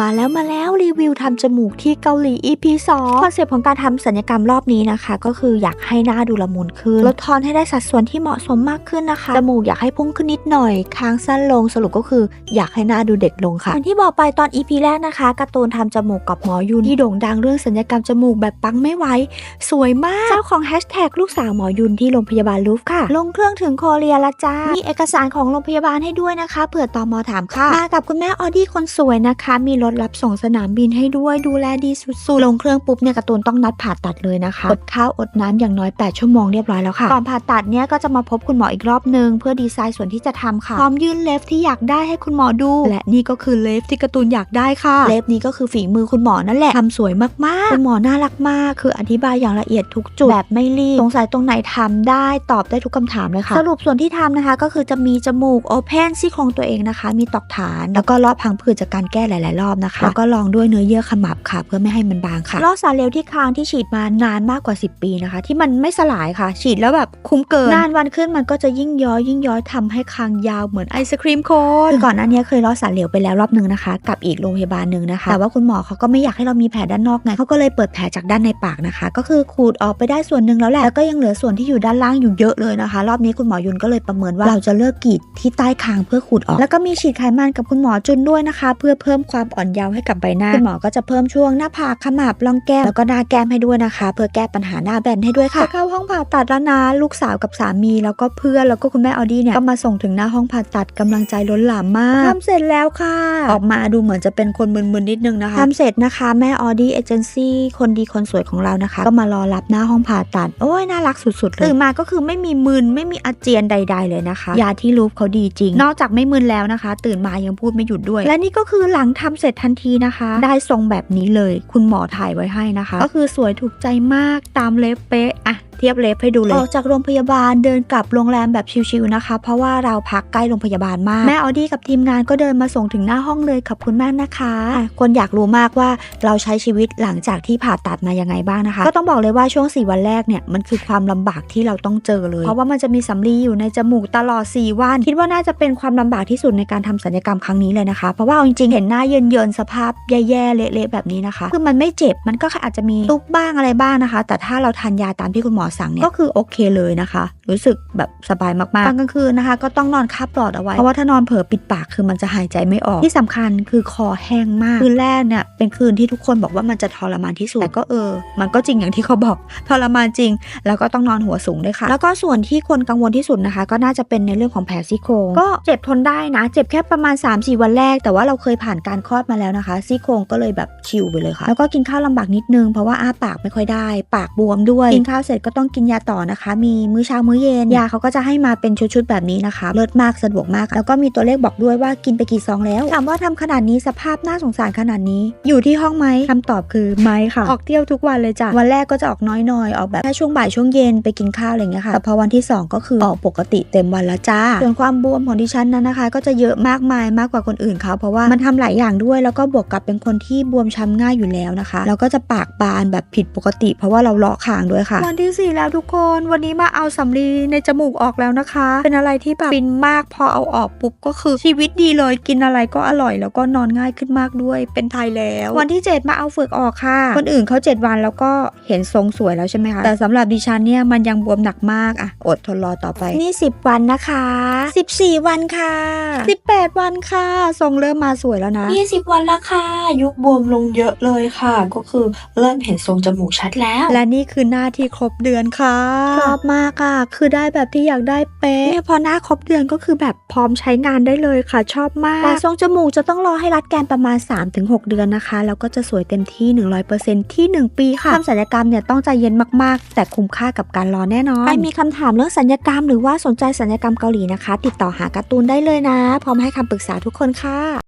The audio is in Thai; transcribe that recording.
มาแล้วมาแล้วรีวิวทำจมูกที่เกาหลี EP 2คอนเซปต์ของการทำศัลยกรรมรอบนี้นะคะ ก็คืออยากให้หน้าดูละมุนขึ้น ลดทอนให้ได้สัดส่วนที่เหมาะสมมากขึ้นนะคะ จมูกอยากให้พุ่งขึ้นนิดหน่อยคางสั้นลงสรุปก็คืออยากให้หน้าดูเด็กลงค่ะอย่างที่บอกไปตอน EP แรกนะคะการ์ตูนทำจมูกกับหมอยุนที่โด่งดังเรื่องศัลยกรรมจมูกแบบปังไม่ไหวสวยมากเจ้าของแฮชแท็กลูกสาวหมอยุนที่โรงพยาบาลลูฟค่ะ ลงเครื่องถึงโคเรียละจ้ามีเอกสารของโรงพยาบาลให้ด้วยนะคะเผื่อตอมอถามค่ะมากับคุณแม่ออดี้คนสวยนะคะมีรถรับส่งสนามบินให้ด้วยดูแลดีสุดๆลงเครื่องปุ๊บเนี่ยการ์ตูนต้องนัดผ่าตัดเลยนะคะอดข้าวอดน้ำอย่างน้อย 8 ชั่วโมงเรียบร้อยแล้วค่ะก่อนผ่าตัดเนี่ยก็จะมาพบคุณหมออีกรอบนึงเพื่อดีไซน์ส่วนที่จะทำค่ะพร้อมยื่นเล็บที่อยากได้ให้คุณหมอดู และนี่ก็คือเล็บที่การ์ตูนอยากได้ค่ะ เล็บนี้ก็คือฝีมือคุณหมอนั่นแหละทำสวยมากๆคุณหมอน่ารักมาก คืออธิบายอย่างละเอียดทุกจุดแบบไม่รีบสงสัยตรงไหนทำได้ตอบได้ทุกคำถามเลยค่ะสรุปส่วนที่ทำนะคะ ก็คือจะมีจมูกโอเพนซี่โครงตัวเองนะคะ มีตอกฐาน แล้วก็รอบพังผืดจากการแก้หลาย ๆ รอบนะคะแล้วก็ลองด้วยเนื้อเยื่อขมับค่ะ เพื่อไม่ให้มันบางค่ะลอกสารเลวที่คางที่ฉีดมานานมากกว่า 10 ปีนะคะ ที่มันไม่สลายค่ะ ฉีดแล้วแบบคุ้มเกินนานวันขึ้นมันก็จะยิ่งย้อยยิ่งย้อยทำให้คางยาวเหมือนไอศครีมโคนคือก่อนหน้านี้เคยลอกสารเหลวไปแล้วรอบนึงนะคะ กับอีกโรงพยาบาลหนึ่งนะคะ แต่ว่าคุณหมอเขาก็ไม่อยากให้เรามีแผลด้านนอกไงเขาก็เลยเปิดแผลจากด้านในปากนะคะ ก็คือขูดออกไปได้ส่วนหนึ่งแล้วแหละแล้วก็ยังเหลือส่วนที่อยู่ด้านล่างอยู่เยอะเลยนะคะ รอบนี้คุณหมอยุนก็เลยประเมินว่าเราจะเลิกกรีดที่ใต้คางเพื่อขูดออก แล้วก็มีฉีดไขมันกับคุณหมอจุนด้วยนะคะ เพื่อเพิ่มความอ่อนเยาว์ให้กับใบหน้าคุณหมอก็จะเพิ่มช่วงหน้าผากขมับร่องแก้มแล้วก็หน้าแก้มให้ด้วยนะคะ เพื่อแก้ปัญหาหน้าแบนให้ด้วยค่ะจะเข้าห้องผ่าตัดแล้วนะลูกสาวกับสามี แล้วก็เพื่อนแล้วก็คุณแม่ออดี้เนี่ยก็มาส่งถึงหน้าห้องผ่าตัดกำลังใจล้นหลามมากทำเสร็จแล้วค่ะ ออกมาดูเหมือนจะเป็นคนมึนๆนิดนึงนะคะทำเสร็จนะคะแม่ออดี้เอเจนซี่คนดีคนสวยของเรานะคะ ก็มารอรับหน้าห้องผ่าตัดโอ้ยน่ารักสุดๆเลยตื่นมาก็คือไม่มีมึนไม่มีอาเจียนใด ๆ เลยนะคะ ยาที่รูฟเขาดีจริง นอกจากไม่มึนแล้วนะคะ ตื่นมายังพูดไม่หยุดด้วย และนี่ก็คือหลังทำเสร็จทันทีนะคะ ได้ทรงแบบนี้เลย คุณหมอถ่ายไว้ให้นะคะ ก็คือสวยถูกใจมากตามเล็บเป๊ะอะ เทียบเล็บให้ดูเลย ออกจากโรงพยาบาลเดินกลับโรงแรมแบบชิวๆนะคะ เพราะว่าเราพักใกล้โรงพยาบาลมาก แม่ออดี้กับทีมงานก็เดินมาส่งถึงหน้าห้องเลยขอบคุณมากนะคะอะคนอยากรู้มากว่าเราใช้ชีวิตหลังจากที่ผ่าตัดมายังไงบ้างนะคะ ก็ต้องบอกเลยว่าช่วง 4 วันแรกเนี่ยมันคือความลำบากที่เราต้องเจอเลย เพราะว่ามันจะมีสำลีอยู่ในจมูกตลอด 4 วัน คิดว่าน่าจะเป็นความลำบากที่สุดในการทำศัลยกรรมครั้งนี้เลยนะคะ เพราะว่าเอาจริงๆเห็นหน้าเยินๆสภาพแย่ๆเละๆแบบนี้นะคะ คือมันไม่เจ็บมันก็แค่อาจจะมีตุบบ้างอะไรบ้างนะคะ แต่ถ้าเราทานยาตามที่คุณหมออสั่งเนี่ยก็คือโอเคเลยนะคะ รู้สึกแบบสบายมากๆตอนกลางคืนนะคะ ก็ต้องนอนคาบปลอดเอาไว้ เพราะว่าถ้านอนเผลอปิดปากคือมันจะหายใจไม่ออก ที่สำคัญคือคอแห้งมาก คืนแรกเนี่ยเป็นคืนที่ทุกคนบอกว่ามันจะทรมานที่สุด แต่ก็เออ มันก็จริงอย่างที่เขาบอกทรมานจริง แล้วก็ต้องนอนหัวสูงด้วยค่ะ แล้วก็ส่วนที่คนกังวลที่สุดนะคะ ก็น่าจะเป็นในเรื่องของแผลซี่โครงก็เจ็บทนได้นะ เจ็บแค่ประมาณ 3-4 วันแรก แต่ว่าเราเคยผ่านการคลอดมาแล้วนะคะซี่โครงก็เลยแบบชิลไปเลยค่ะ แล้วก็กินข้าวลำบากนิดนึงเพราะว่าอ้าปากไม่ค่อยได้ ปากบวมด้วยกินข้าวเสร็จก็ต้องกินยาต่อนะคะ มีมื้อเช้ามื้อเย็น ยาเขาก็จะให้มาเป็นชุดๆแบบนี้นะคะเลิศมากสะดวกมาก แล้วก็มีตัวเลขบอกด้วยว่ากินไปกี่ซองแล้ว ถามว่าทำขนาดนี้สภาพน่าสงสารขนาดนี้ อยู่ที่ห้องไหมคำตอบคือไม่ค่ะ ออกเที่ยวทุกวันเลยจ้ะ วันแรกก็จะออกน้อยหน่อยออกแบบแค่ช่วงบ่ายช่วงเย็นไปกินข้าวอะไรอย่างเงี้ยค่ะ แต่พอวันที่ 2 ก็คือออกปกติเต็มวันแล้วจ้า ส่วนความบวมของดิฉันนั้นนะคะ ก็จะเยอะมากมายมากกว่าคนอื่นเขาเพราะว่ามันทำหลายอย่างด้วยแล้วก็บวกกับเป็นคนที่บวมช้ำง่ายอยู่แล้วนะคะ แล้วก็จะปากบานแบบผิดปกติ เพราะว่าเราเลาะคางด้วยค่ะ วันที่ 4 แล้วทุกคน วันนี้มาเอาสำลีในจมูกออกแล้วนะคะ เป็นอะไรที่แบบฟินมากพอเอาออกปุ๊บก็คือชีวิตดีเลยกินอะไรก็อร่อย แล้วก็นอนง่ายขึ้นมากด้วย เป็นไทยแล้ว วันที่ 7 มาเอาเฟือกออกค่ะ คนอื่นเขา 7 วันแล้วก็เห็นทรงสวยแล้วใช่ไหมคะแต่สำหรับดิฉันเนี่ยมันยังบวมหนักมากอะอดทนรอต่อไปนี่ 10 วันนะคะ 14 วันค่ะ 18 วันค่ะ ทรงเริ่มมาสวยแล้วนะ20 วันละค่ะ ยุบบวมลงเยอะเลยค่ะ ก็คือเริ่มเห็นทรงจมูกชัดแล้ว และนี่คือหน้าที่ครบเดือนค่ะชอบมากอะคือได้แบบที่อยากได้เป๊ะเนี่ยพอหน้าครบเดือนก็คือแบบพร้อมใช้งานได้เลยค่ะ ชอบมากแต่ทรงจมูกจะต้องรอให้รัดแกนประมาณ 3-6 เดือนนะคะ แล้วก็จะสวยเต็มที่ 100%ที่ 1 ปีค่ะทำศัลยกรรมเนี่ยต้องใจเย็นมากๆ แต่คุ้มค่ากับการรอแน่นอนใครมีคำถามเรื่องศัลยกรรมหรือว่าสนใจศัลยกรรมเกาหลีนะคะ ติดต่อหาการ์ตูนได้เลยนะ พร้อมให้คำปรึกษาทุกคนค่ะ